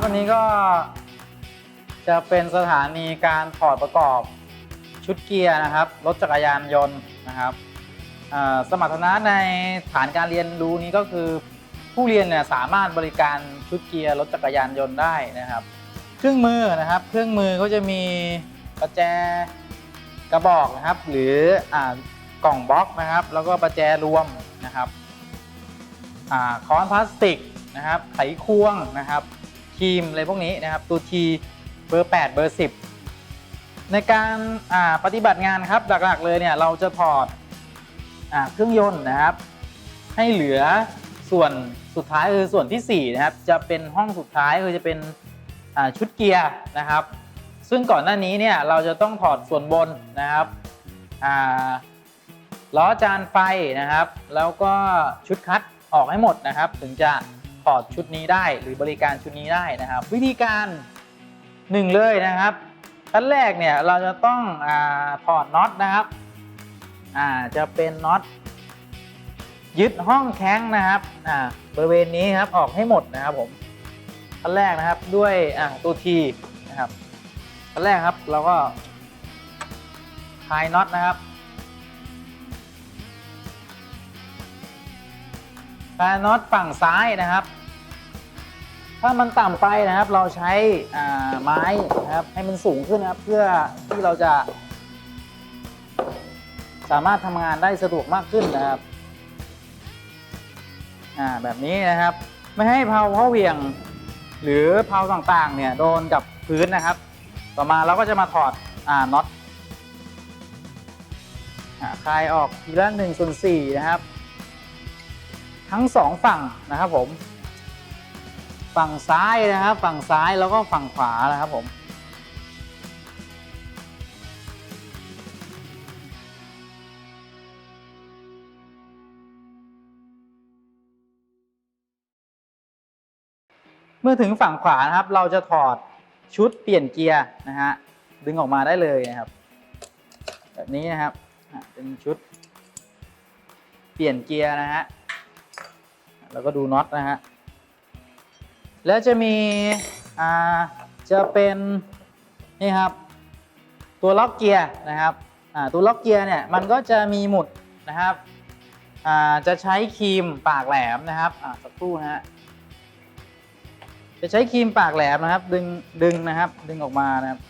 ับวันนี้ก็จะเป็นสถานีการถอดประกอบชุดเกียร์นะครับ รถจักรยานยนต์นะครับสมรรถนะในฐานการเรียนรู้นี้ก็คือ ผู้เรียนเนี่ยสามารถบริการชุดเกียร์รถจักรยานยนต์ได้นะครับ เครื่องมือนะครับ เครื่องมือก็จะมีประแจกระบอกนะครับ หรืออ่ากล่องบล็อกนะครับ แล้วก็ประแจรวมนะครับอ่าค้อนพลาสติกนะครับไขควงนะครับ ครีมอะไรพวกนี้นะครับ ตัวทีเบอร์ 8 เบอร์ 10 ในการปฏิบัติงานครับหลักๆเลยเนี่ยเราจะถอดอเครื่องยนต์นะครับ ให้เหลือส่วนสุดท้ายคือส่วนทีสี่ 4 นะครับ จะเป็นห้องสุดท้ายคือจะเป็นชุดเกียร์นะครับ ซึ่งก่อนหน้านี้เนี่ยเราจะต้องถอดส่วนบนนะครับล้อจานไฟนะครับ แล้วก็ชุดคัดออกให้หมดนะครับ ถึงจะ ถอดชุดนี้ได้หรือบริการชุดนี้ได้นะครับ วิธีการหนึ่งเลยนะครับขั้นแรกเนี่ยเราจะต้องอถอดน็อตนะครับจะเป็นน็อตยึดห้องแข้งนะครับบริเวณนี้ครับออกให้หมดนะครับผมขั้นแรกนะครับด้วยตัวทีนะครับขั้นแรกครับเราก็คลายน็อตนะครับ คลายน็อตฝั่งซ้ายนะครับ ถ้ามันต่ำไปนะครับ เราใช้ไม้นะครับให้มันสูงขึ้นนะครับ เพื่อที่เราจะ สามารถทำงานได้สะดวกมากขึ้นนะครับอ่าแบบนี้นะครับ ไม่ให้เพลาเพาเหวี่ยง หรือเพลาต่างๆ เนี่ยโดนกับพื้นนะครับ ต่อมาเราก็จะมาถอดอน็อตคลายออกทีละหนึ่งส่วนสี่นะครับ ทั้งสองฝั่งนะครับผม ฝั่งซ้ายนะครับ ฝั่งซ้ายแล้วก็ฝั่งขวานะครับผมเมื่อถึงฝั่งขวานะครับ เราจะถอดชุดเปลี่ยนเกียร์นะฮะดึงออกมาได้เลยนะครับ แบบนี้นะครับเป็นชุดเปลี่ยนเกียร์นะฮะ แล้วก็ดูน็อตนะฮะ แล้วจะมีอ่าจะเป็นนี่ครับ ตัวล็อกเกียร์นะครับอ่าตัวล็อกเกียร์เนี่ยมันก็จะมีหมุดนะครับอ่าจะใช้ครีมปากแหลมนะครับอ่าสักครู่นะฮะจะใช้ครีมปากแหลมนะครับ ดึงดึงนะครับ ดึงออกมานะครับ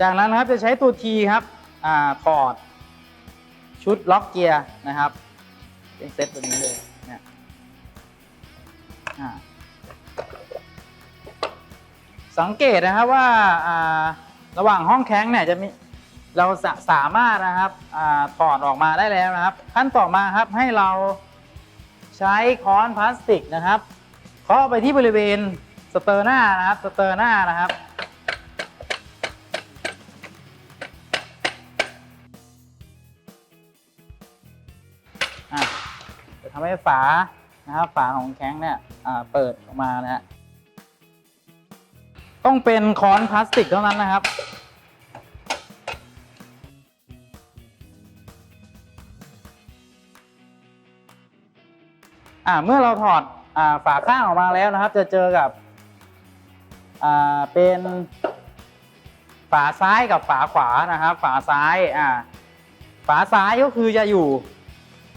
จากนั้นนะครับจะใช้ตัวทีครับอ่าถอดชุดล็อกเกียร์นะครับเป็นเซตแบบนี้เลย สังเกตนะครับว่าระหว่างห้องแข้งเนี่ยจะมีเราสาสามารถนะครับถอดออกมาได้แล้วนะครับ ขั้นต่อมาครับให้เราใช้ค้อนพลาสติกนะครับเคาะไปที่บริเวณสเตอร์หน้านะครับสเตอร์หน้านะครับ จะทำให้ฝานะครับฝาของแข้งเนี่ย เปิดออกมานะฮะต้องเป็นค้อนพลาสติกเท่านั้นนะครับอ่าเมื่อเราถอดอฝาข้างออกมาแล้วนะครับ จะเจอกับอ่าเป็นฝาซ้ายกับฝาขวานะครับ ฝาซ้ายอ่าฝาซ้ายก็คือจะอยู่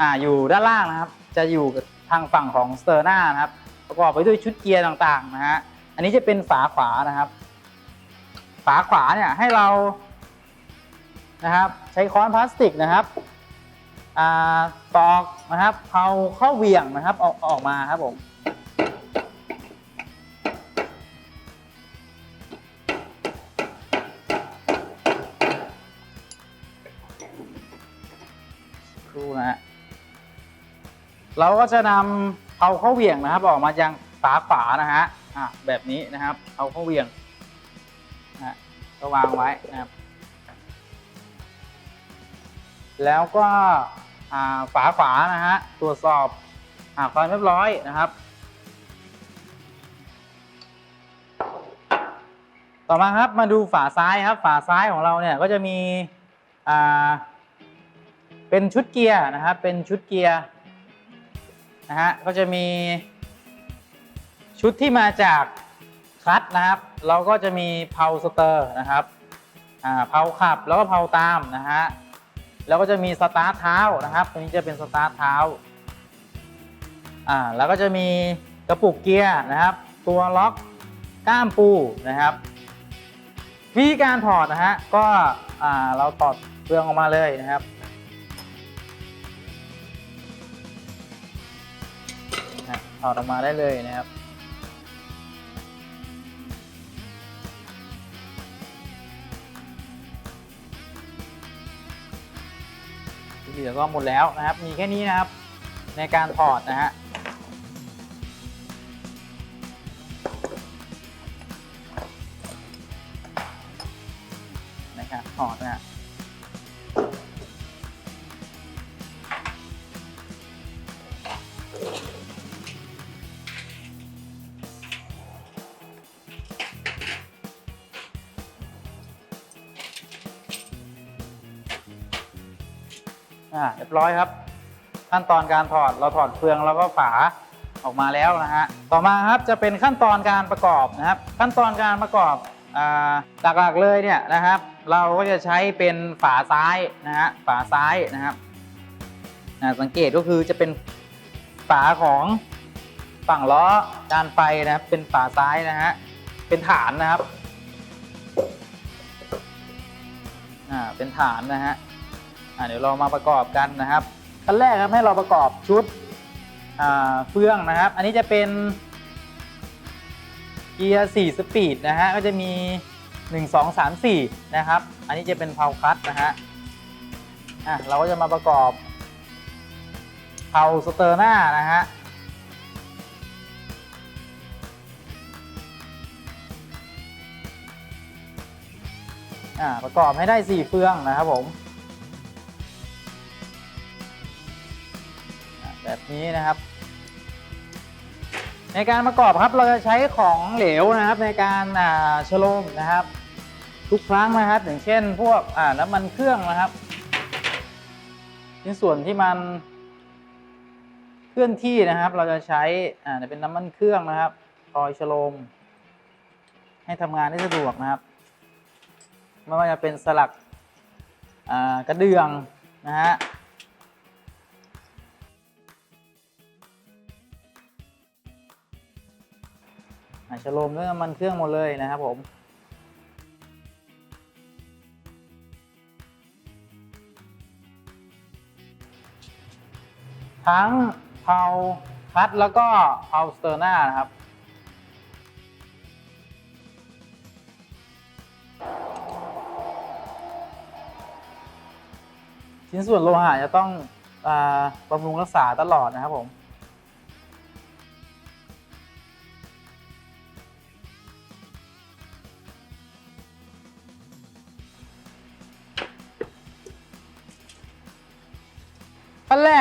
อ่าอยู่ด้านล่างนะครับ จะอยู่ทางฝั่งของสเตอร์นานะครับ ประกอบไปด้วยชุดเกียร์ต่างๆนะฮะอันนี้จะเป็นฝาขวานะครับ ฝาขวาเนี่ยให้เรานะครับ ใช้ค้อนพลาสติกนะครับตอกนะครับเผาเข้าเหวี่ยงนะครับออกออกมาครับผมครูนะฮะเราก็จะนำ เผาเข้าเหวี่ยงนะครับ ออกมายังฝาขวานะฮะอะแบบนี้นะครับ เอาเข้าเหวี่ยงนะก็วางไว้นะครับ แล้วก็อ่าฝาขวานะฮะตรวจสอบหาความเรียบร้อยนะครับ ต่อมาครับมาดูฝาซ้ายครับ ฝาซ้ายของเราเนี่ยก็จะมีเป็นชุดเกียร์นะครับ เป็นชุดเกียร์ นะฮะก็จะมีชุดที่มาจากคัดนะครับ เราก็จะมีเพาสเตอร์นะครับเพาขับแล้วก็เพาตามนะฮะแล้วก็จะมีสตาร์ทเท้านะครับตัวนี้จะเป็นสตาร์ทเท้าอ่าแล้วก็จะมีกระปุกเกียร์นะครับ ตัวล็อกก้ามปูนะครับวิธีการถอดนะฮะก็อ่าเราถอดเปลืองออกมาเลยนะครับ ถอดออกมาได้เลยนะครับ ที่เหลือก็หมดแล้วนะครับ มีแค่นี้นะครับ ในการถอดนะฮะนะครับถอดนะฮะ อ่าเรียบร้อยครับ ขั้นตอนการถอดเราถอดเฟืองแล้วก็ฝาออกมาแล้วนะฮะต่อมาครับจะเป็นขั้นตอนการประกอบนะครับ ขั้นตอนการประกอบอ่าหลักๆเลยเนี่ยนะครับ เราก็จะใช้เป็นฝาซ้ายนะฮะฝาซ้ายนะครับอ่าสังเกตก็คือจะเป็นฝาของฝั่งล้อจานไฟนะครับเป็นฝาซ้ายนะฮะเป็นฐานนะครับอ่าเป็นฐานนะฮะอ่า เดี๋ยวเรามาประกอบกันนะครับขั้นแรกครับให้เราประกอบชุดเฟืองนะครับ อันนี้จะเป็นเกียร์4สปีดนะฮะก็จะมี 1 2 3 4 นะครับ อันนี้จะเป็นเพาคัตนะฮะอะเราก็จะมาประกอบเพาสเตอร์หน้านะฮะอ่าประกอบให้ได้ 4 เฟืองนะครับผม นี้นะครับ ในการประกอบครับเราจะใช้ของเหลวนะครับ ในการอ่าชโลมนะครับ ทุกครั้งนะครับ อย่างเช่น พวกอ่าน้ำมันเครื่องนะครับในส่วนที่มันเคลื่อนที่นะครับ เราจะใช้อ่าเป็นน้ำมันเครื่องนะครับคอยชโลม ให้ทำงานได้สะดวกนะครับไม่ว่าจะเป็นสลักอ่ากระเดื่องนะฮะ อาชโลมด้วยน้ำมันเครื่องหมดเลยนะครับผมทั้งเพาคัดแล้วก็เพาสเตอร์หน้านะครับ ชิ้นส่วนโลหะจะต้องบำรุงรักษาตลอดนะครับผม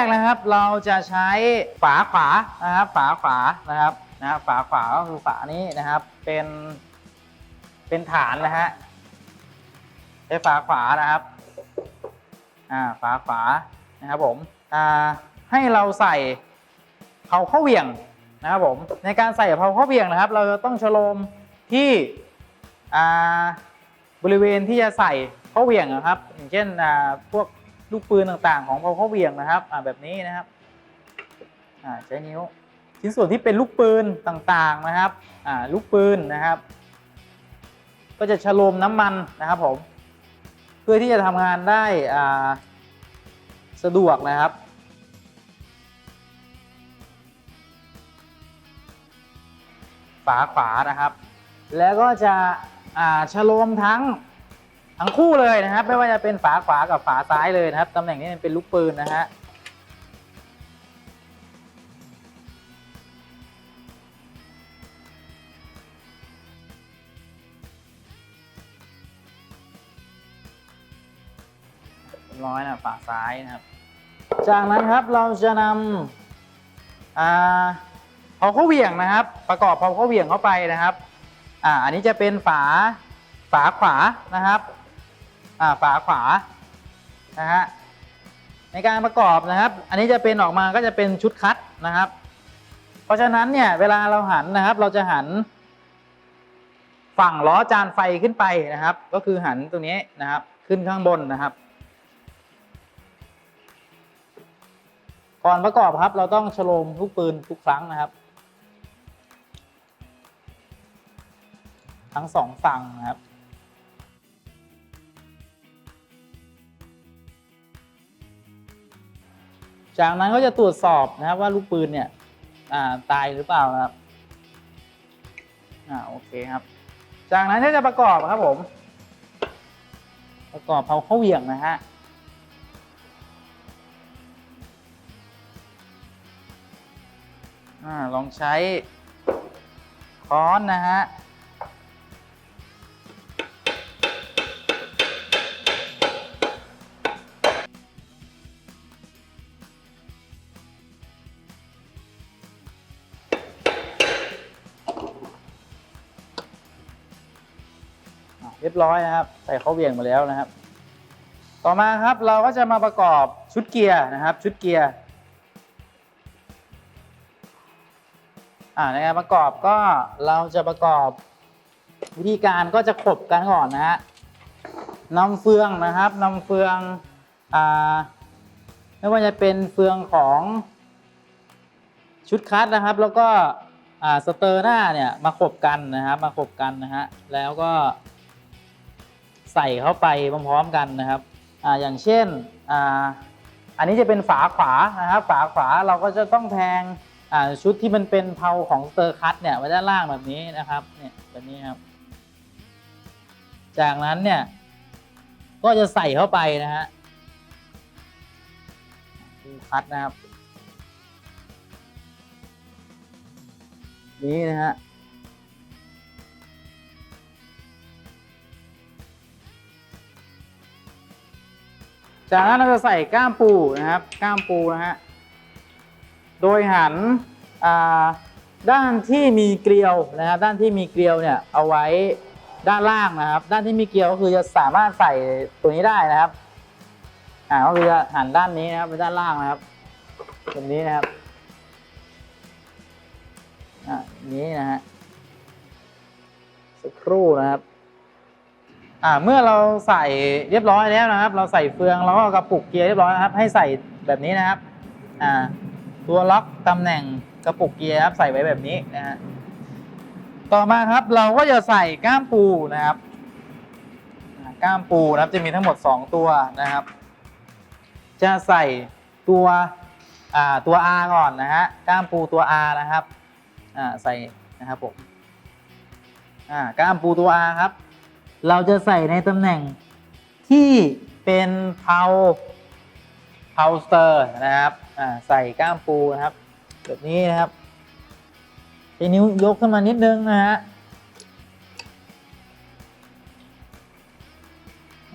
กนะครับเราจะใช้ฝาขวานะครับฝาขวานะครับนะครับฝาขวาก็คือฝานี้นะครับเป็นเป็นฐานนะฮะใช้ฝาขวานะครับอ่าฝาขวานะครับผมอ่าให้เราใส่เผาข้าเหวี่ยงนะครับผมในการใส่เผาข้าเหวี่ยงนะครับ เราจะต้องชโลมที่อ่าบริเวณที่จะใส่เข้าเหวี่ยงนะครับ อย่างเช่นอ่าพวก ลูกปืนต่างๆ ของพอเขาเวียงนะครับอ่าแบบนี้นะครับอ่าใช้นิ้วชิ้นส่วนที่เป็นลูกปืนต่างๆนะครับอ่าลูกปืนนะครับ ก็จะชโลมน้ำมันนะครับผมเพื่อที่จะทำงานได้อ่าสะดวกนะครับฝาขวานะครับ แล้วก็จะอ่าชโลมทั้ง ทั้งคู่เลยนะครับ ไม่ว่าจะเป็นฝาขวากับฝาซ้ายเลยนะครับตำแหน่งนี้เป็นลูกปืนนะฮะร้อยนะฝาซ้ายนะครับ จากนั้นครับเราจะนำอ่าพอเข้าเหวี่ยงนะครับ ประกอบพอเข้าเหวี่ยงเข้าไปนะครับอ่าอันนี้จะเป็นฝาฝาขวานะครับ อ่าฝาขวานะฮะในการประกอบนะครับ อันนี้จะเป็นออกมาก็จะเป็นชุดคัดนะครับ เพราะฉะนั้นเนี่ยเวลาเราหันนะครับ เราจะหัน ฝั่งล้อจานไฟขึ้นไปนะครับ ก็คือหันตรงนี้นะครับ ขึ้นข้างบนนะครับก่อนประกอบครับ เราต้องฉโลมลูกปืนทุกครั้งนะครับ ทั้งสองฝั่งนะครับ จากนั้นก็จะตรวจสอบนะครับว่าลูกปืนเนี่ยตายหรือเปล่านะครับอ่าโอเคครับ จากนั้นก็จะประกอบครับผม ประกอบเผาเข้าเหวี่ยงนะฮะอ่าลองใช้ค้อนนะฮะ รียบร้อยนะครับ ใส่เข้าเหวี่ยงมาแล้วนะครับ ต่อมาครับเราก็จะมาประกอบชุดเกียร์นะครับ ชุดเกียร์อ่าในการประกอบก็เราจะประกอบวิธีการก็จะขบกันก่อนนะฮะนำเฟืองนะครับนำเฟืองอ่าไม่ว่าจะเป็นเฟืองของชุดคัดนะครับ แล้วก็อ่าสเตอร์หน้าเนี่ยมาขบกันนะครับมาขบกันนะฮะแล้วก็ ใส่เข้าไปพร้อมๆกันนะครับอ่าอย่างเช่นอ่าอันนี้จะเป็นฝาขวานะครับฝาขวาเราก็จะต้องแทงอ่าชุดที่มันเป็นเพาของสเตอร์คัตเนี่ยไว้ด้านล่างแบบนี้นะครับเนี่ยแบบนี้ครับ จากนั้นเนี่ยก็จะใส่เข้าไปนะฮะคัดนะครับ นี่นะฮะ จากนั้นเราจะใส่ก้ามปูนะครับก้ามปูนะฮะโดยหันด้านที่มีเกลียวนะครับด้านที่มีเกลียวเนี่ยเอาไว้ด้านล่างนะครับ ด้านที่มีเกลียวก็คือจะสามารถใส่ตัวนี้ได้นะครับอ่าก็คือจะหันด้านนี้นะครับไปด้านล่างนะครับแบบนี้นะครับอ่านี้นะฮะสักครู่นะครับ อ่าเมื่อเราใส่เรียบร้อยแล้วนะครับ เราใส่เฟืองแล้วก็กระปุกเกียร์เรียบร้อยนะครับ ให้ใส่แบบนี้นะครับอ่าตัวล็อกตำแหน่งกระปุกเกียร์ครับใส่ไว้แบบนี้นะฮะต่อมาครับเราก็จะใส่ก้ามปูนะครับก้ามปูนะครับจะมีทั้งหมด 2 ตัวนะครับ จะใส่ตัวตัว R ก่อนนะฮะก้ามปูตัว R นะครับใส่นะครับผมก้ามปูตัว R ครับ เราจะใส่ในตำแหน่งที่เป็นเพาเพาสเตอร์นะครับอ่าใส่ก้ามปูนะครับ แบบนี้นะครับใช้นิ้วยกขึ้นมานิดนึงนะฮะ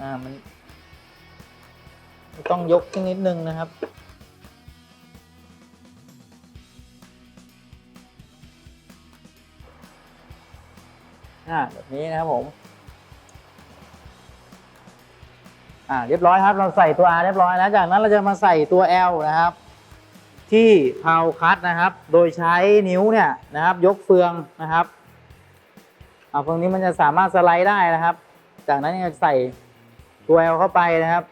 อ่ามันต้องยกขึ้นนิดนึงนะครับอ่าแบบนี้นะครับผม อ่าเรียบร้อยครับเราใส่ตัว R เรียบร้อยแล้วจากนั้นเราจะมาใส่ตัว L นะครับ ที่เพาคัดนะครับ โดยใช้นิ้วเนี่ยนะครับ ยกเฟืองนะครับอ่าเฟืองนี้มันจะสามารถสไลด์ได้นะครับ จากนั้นจะใส่ตัว L เข้าไปนะครับ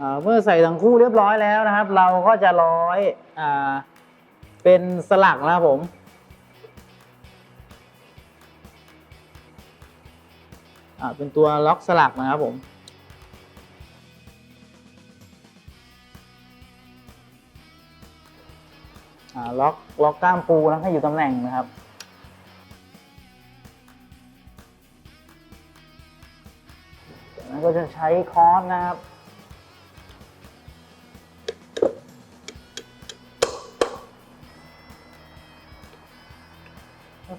อ่าเมื่อใส่ทั้งคู่เรียบร้อยแล้วนะครับ เราก็จะร้อยอ่า เป็นสลักนะครับผม อ่า เป็นตัวล็อกสลักนะครับผมอ่าล็อกล็อกกล้ามปูนะให้อยู่ตำแหน่งนะครับจากนั้นก็จะใช้ค้อนนะครับ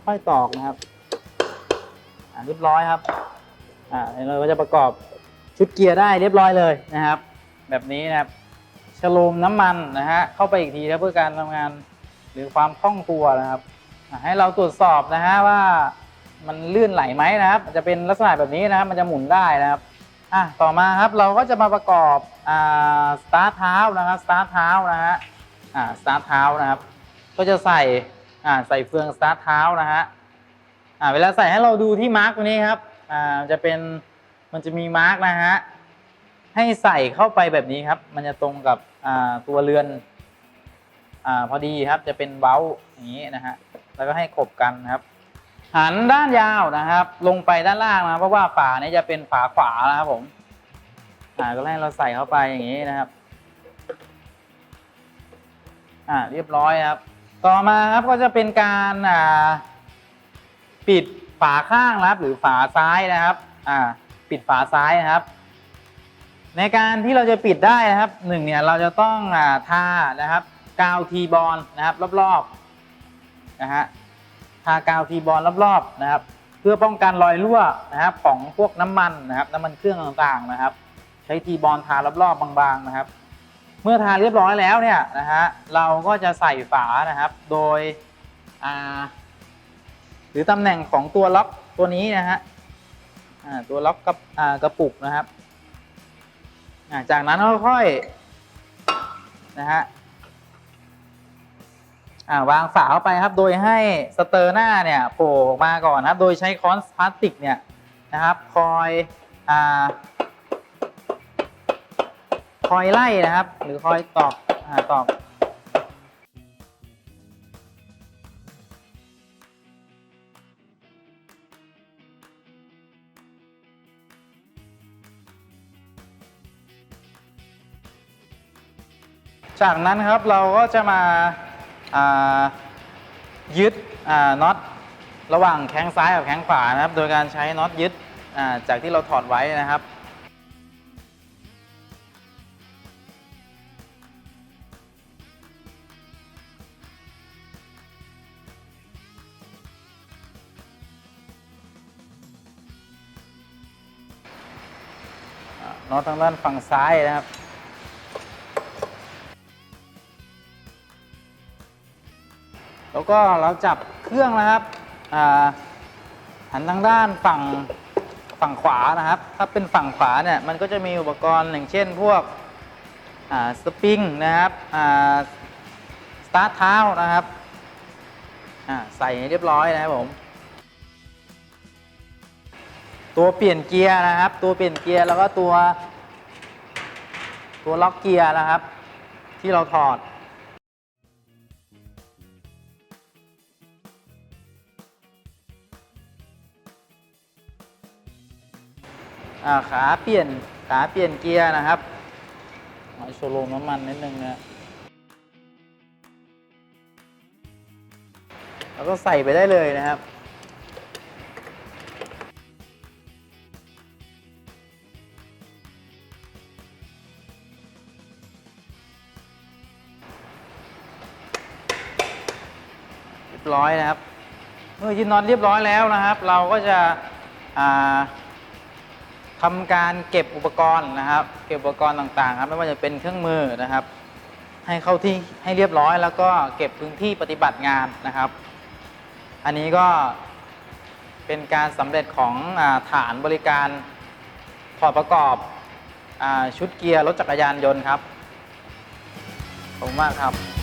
ค่อยๆตอกนะครับอ่าเรียบร้อยครับอ่าเราก็จะประกอบชุดเกียร์ได้เรียบร้อยเลยนะครับ แบบนี้นะครับฉโลมน้ำมันนะฮะเข้าไปอีกทีนะเพื่อการทำงานหรือความคล่องตัวนะครับ ให้เราตรวจสอบนะฮะว่ามันลื่นไหลไหมนะครับจะเป็นลักษณะแบบนี้นะครับมันจะหมุนได้นะครับอะต่อมาครับเราก็จะมาประกอบอ่าสตาร์ทเท้านะครับสตาร์ทเท้านะฮะอ่าสตาร์ทเท้านะครับ ก็จะใส่ อ่าใส่เฟืองสตาร์ทเท้านะฮะอ่าเวลาใส่ให้เราดูที่มาร์กตัวนี้ครับอ่าจะเป็นมันจะมีมาร์กนะฮะให้ใส่เข้าไปแบบนี้ครับ มันจะตรงกับอ่าตัวเรือนอ่าพอดีครับจะเป็นเบ้าอย่างนี้นะฮะแล้วก็ให้ขบกันนะครับ หันด้านยาวนะครับ ลงไปด้านล่างนะเพราะว่าฝาเนี้จะเป็นฝาขวานะครับผมอ่าก็ให้เราใส่เข้าไปอย่างนี้นะครับ อ่าเรียบร้อยครับ ต่อมาครับก็จะเป็นการปิดฝาข้างนะครับ หรือฝาซ้ายนะครับปิดฝาซ้ายนะครับ ในการที่เราจะปิดได้นะครับหนึ่งเนี่ยเราจะต้องอทานะครับกาวทีบอลนะครับรอบๆนะฮะทากาวทีบอลรอบๆนะครับ เพื่อป้องกันรอยรั่วนะครับของพวกน้ำมันนะครับ น้ำมันเครื่องต่างๆนะครับ ใช้ทีบอลทารอบๆบางๆนะครับ มื่อทาเรียบร้อยแล้วเนี่ยนะฮะเราก็จะใส่ฝานะครับ โดยอ่าหรือตำแหน่งของตัวล็อกตัวนี้นะฮะอ่าตัวล็อกกับกระปุกนะครับาจากนั้นก็ค่อยนะฮะอ่าวางฝาเข้าไปครับ โดยให้สเตอร์หน้าเนี่ยโผล่ออกมาก่อนนะครับ โดยใช้ค้อนพลาสติกเนี่ยนะครับ คอยอ่า คอยไล่นะครับ หรือคอยตอกอ่าตอกจากนั้นครับเราก็จะมาายึดน็อตระหว่างแข้งซ้ายกับแข้งขวานะครับ โดยการใช้น็อตยึดจากที่เราถอดไว้นะครับ อ่าน็อตทางด้านฝั่งซ้ายนะครับ แล้วก็เราจับเครื่องนะครับอ่าหันทางด้านฝั่งฝั่งขวานะครับ ถ้าเป็นฝั่งขวาเนี่ยมันก็จะมีอุปกรณ์อย่างเช่นพวกอ่าสปริงนะครับอ่าสตาร์ทเท้านะครับอ่าใส่เรียบร้อยนะครับผม ตัวเปลี่ยนเกียร์นะครับ ตัวเปลี่ยนเกียร์แล้วก็ตัว ตัวล็อกเกียร์นะครับ ที่เราถอดอ่าขาเปลี่ยนขาเปลี่ยนเกียร์นะครับมาโชโลมน้ำมันนิดนึงนะแล้วก็ใส่ไปได้เลยนะครับ รียบร้อยนะครับ เมื่อยึดน็อตเรียบร้อยแล้วนะครับ เราก็จะอ่าทำการเก็บอุปกรณ์นะครับ เก็บอุปกรณ์ต่างๆครับไม่ว่าจะเป็นเครื่องมือนะครับ ให้เข้าที่ให้เรียบร้อย แล้วก็เก็บพื้นที่ปฏิบัติงานนะครับ อันนี้ก็เป็นการสำเร็จของอฐานบริการถอดประกอบอชุดเกียร์รถจักรยานยนต์ครับขอบคุณมากครับ